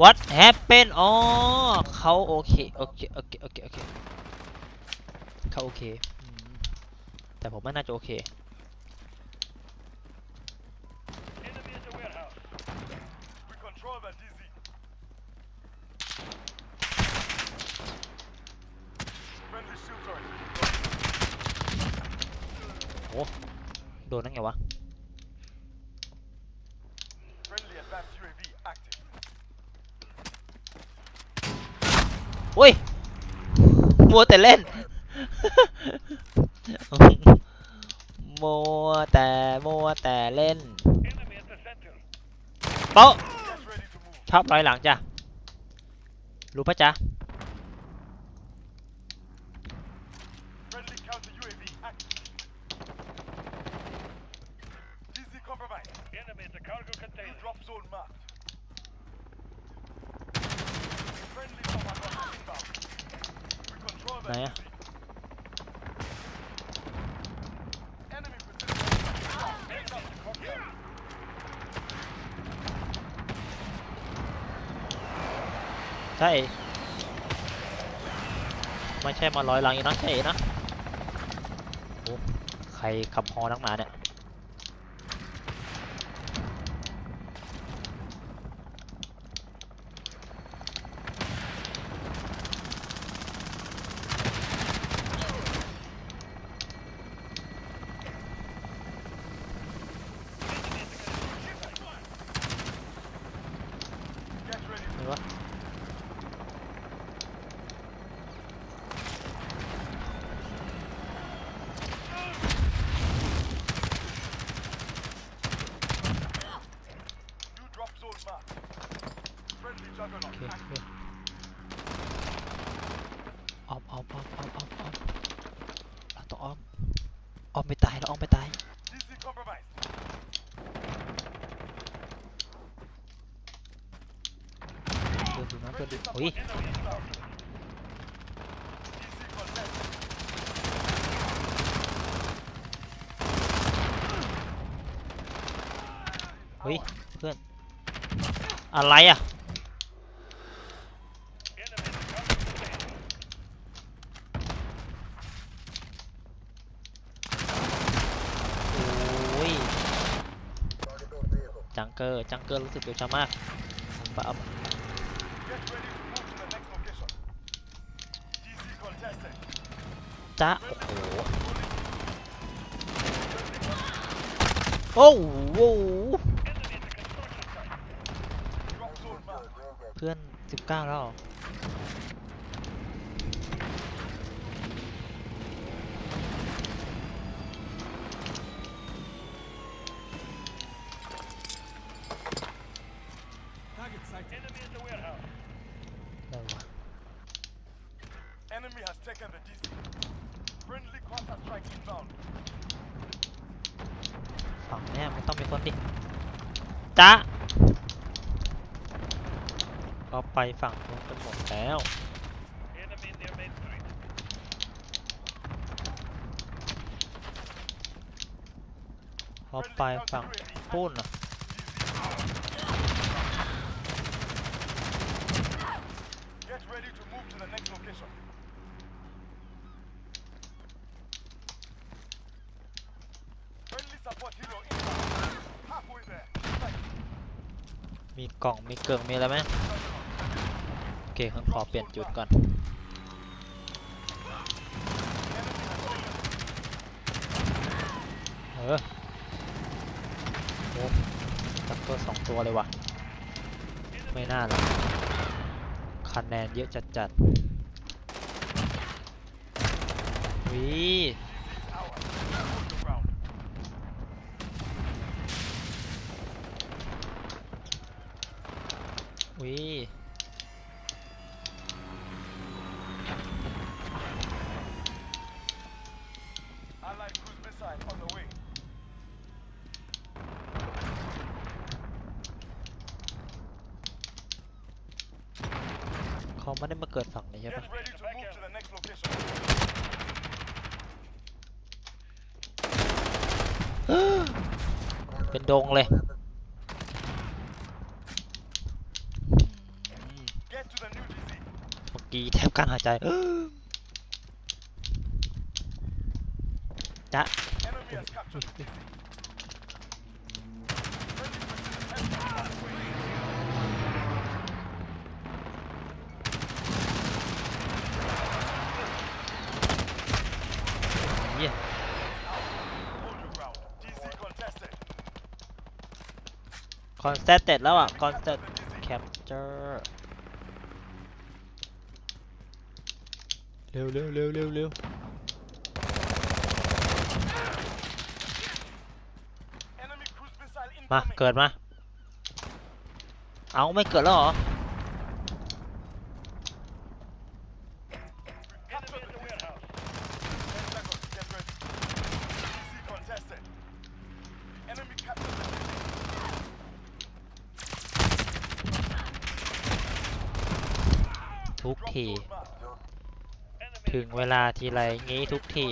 what happened อ๋อเขาโอเค โอเค โอเค โอเค โอเคเขาโอเค แต่ผมไม่น่าจะโอเค โอ้โดนนั่งไงวะ อุ้ย มัวแต่เล่น มัวแต่มัวแต่เล่น Enemy at the center. โป๊ะชอบรอยหลังจ้ะ รู้ปะจ๊ะ ไหนอะใช่ไม่ใช่มาลอยหลังอีกนะใช่นะโอ้ใครขับฮอนักหนาเนี่ย Get ready. ไหนวะ New drop zone marked. Friendly โอ juggernaut เคโอ active. เคออมออมออมออมออมออมเราต้องออม ออมไม่ตายเราออมไม่ตายเดินดูนะเดินดูอุ้ยเฮ้ยเพื่อนอะไรอะ Enemy at the cargo container. โอ้ย จังเกอร์ จังเกอร์รู้สึกเร็วช้ามากปะจ้าโอ้โหโอ้โหเพื่อน 19 แล้วเหรอ Enemy at the warehouse. ได้วะ Enemy has taken the DZ. Friendly counter strike inbound. ฝั่งเนี้ยมันต้องมีคนดิจ้าก็ไปฝั่งนู้นกันหมดแล้ว Enemy near Main Street. พอไปฝั่งปุ้นอะ มีกล่องมีเกลืองมีอะไรไหมโอเคขอเปลี่ยนจุดก่อนเออโอ้ตะตัวสองตัวเลยว่ะ ไม่น่าหรอกคะแนนเยอะจัดจัดๆวิ อุ้เขาไม่ได้มาเกิดฝั่งนี้ใช่ปะเป็นดงเลยอืม Get to the new DZ. เมื่อ กีแทบการหายใจจะคอนเซ็ตเต็ดแล้วอะคอนเซ็ตแคปเจอร์ เร็วเร็วเร็วเร็วเร็วมาเกิดมา เอาไม่เกิดแล้วหรอ ทุกที ถึงเวลาทีไรงี้ทุกที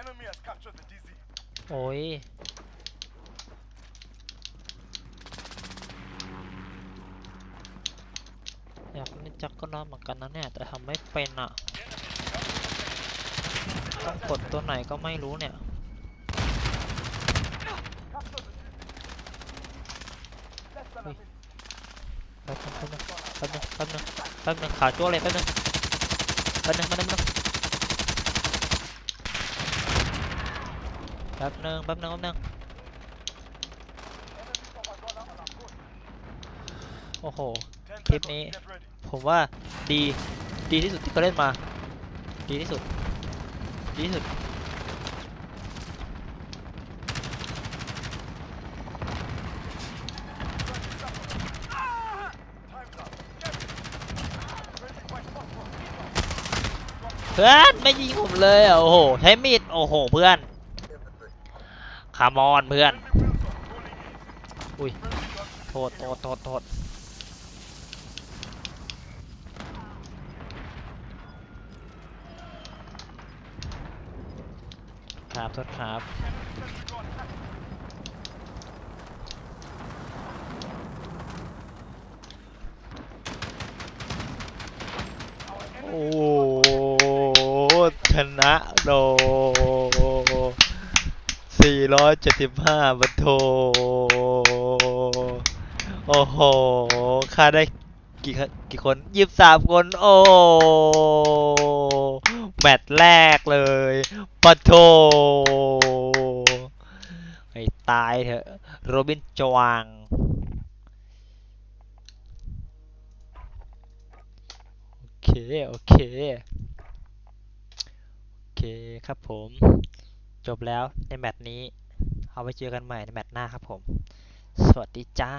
Enemy has captured the DZ. โอ้ย อยากเล่นจักก็น้อยเหมือนกันนะเนี่ย แต่ทำไม่เป็นอะ ต้องกดตัวไหนก็ไม่รู้เนี่ย แป๊บนึงแป๊บนึงแป๊บนึงแป๊บนึงแป๊บนึงขาจั่วเลยแป๊บนึงแป๊บนึงแป๊บนึงแป๊บนึงแป๊บนึงแป๊บนึงโอ้โห Ten Keep seconds. me- Get ready. ผมว่าดีดีที่สุดที่เคยเล่นมา ดีที่สุด ดีที่สุด เพื่อนไม่ยิงผมเลยโอ้โหใช้มีดโอ้โหเพื่อนคามอนเพื่อนอุ้ยโทษโทษโทษโทษครับโทษครับ Enemy sentry gun active. โอ้โหชนะโด475บัตโทโอ้โหค่าได้กี่กี่คนยี่สามคน โอ้แมตช์แรกเลยปะโทให้ตายเถอะโรบินจวางโอเค โอเค ครับผม จบแล้วในแมตช์นี้ เอาไว้เจอกันใหม่ในแมตช์หน้าครับผม สวัสดีจ้า